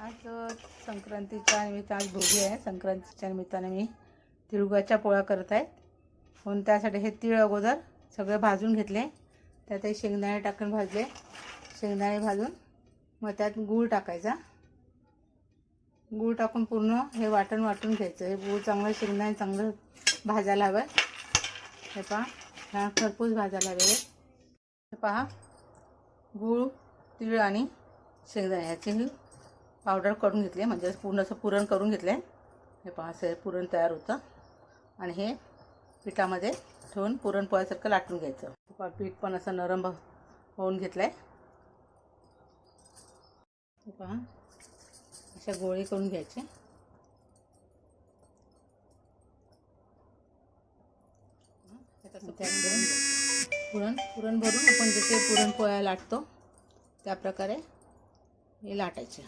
आज संक्रांतीच्या निमित्त आज भोगी आहे. संक्रांतीच्या निमित्ताने मी तिळगुळाच्या पोळ्या करत आहे. म्हणून त्यासाठी हे तीळ अगोदर सगळे भाजून घेतले. त्यात हे शेंगदाणे टाकून भाजले. शेंगदाणे भाजून मग त्यात गूळ टाकायचा. गूळ टाकून पूर्ण हे वाटण वाटून घ्यायचं. हे गूळ चांगलं शेंगदाणे चांगलं भाजायला हवं. हे पहा ह्या खरपूस भाजायला हवे हे पहा गूळ तीळ आणि शेंगदाणे ह्याची ही पावडर करून घेतली म्हणजे पूर्ण असं पुरण करून घेतले हे पहा असं पुरण तयार होतं. आणि हे पिठामध्ये ठेवून पुरणपोळ्यासारखं लाटून घ्यायचं. पीठ पण असं नरम होऊन घेतलं आहे पहा अशा गोळी करून घ्यायचे. पुरण पुरण भरून आपण जसे पुरणपोळ्या लाटतो त्याप्रकारे हे लाटायचे.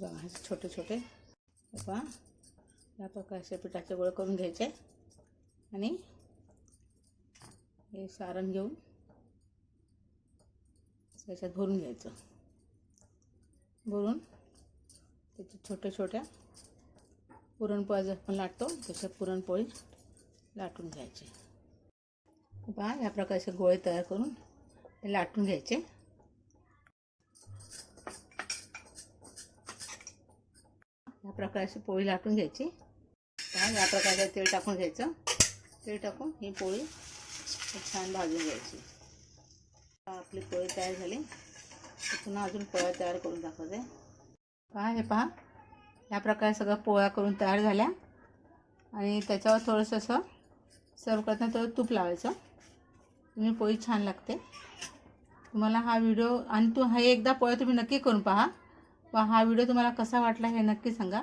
बघा असे छोटे छोटे. बघा या प्रकारचे पिठाचे गोळे करून घ्यायचे. आणि हे सारण घेऊन त्याच्यात भरून घ्यायचं. भरून त्याचे छोट्या छोट्या पुरणपोळ्या जर आपण लाटतो तशा पुरणपोळी लाटून घ्यायचे. पहा या प्रकारचे गोळे तयार करून ते लाटून घ्यायचे. या प्रकारची पोळी लाटून घ्यायची. पहा या प्रकारचं तेल टाकून घ्यायचं. तेल टाकून ही पोळी छान भाजून घ्यायची. आपली पोळी तयार झाली. पुन्हा अजून पोळ्या तयार करून दाखवते. पहा हे पहा. या प्रकारे सगळं पोळ्या करून तयार झाल्या. आणि त्याच्यावर थोडंसं असं सर्व करताना थोडं तूप लावायचं. तुम्ही पोळी छान लागते. तुम्हाला हा व्हिडिओ आणि तू हा एकदा पोळ्या तुम्ही नक्की करून पहा. व हा व्हिडिओ तुम्हाला कसा वाटला हे नक्की सांगा.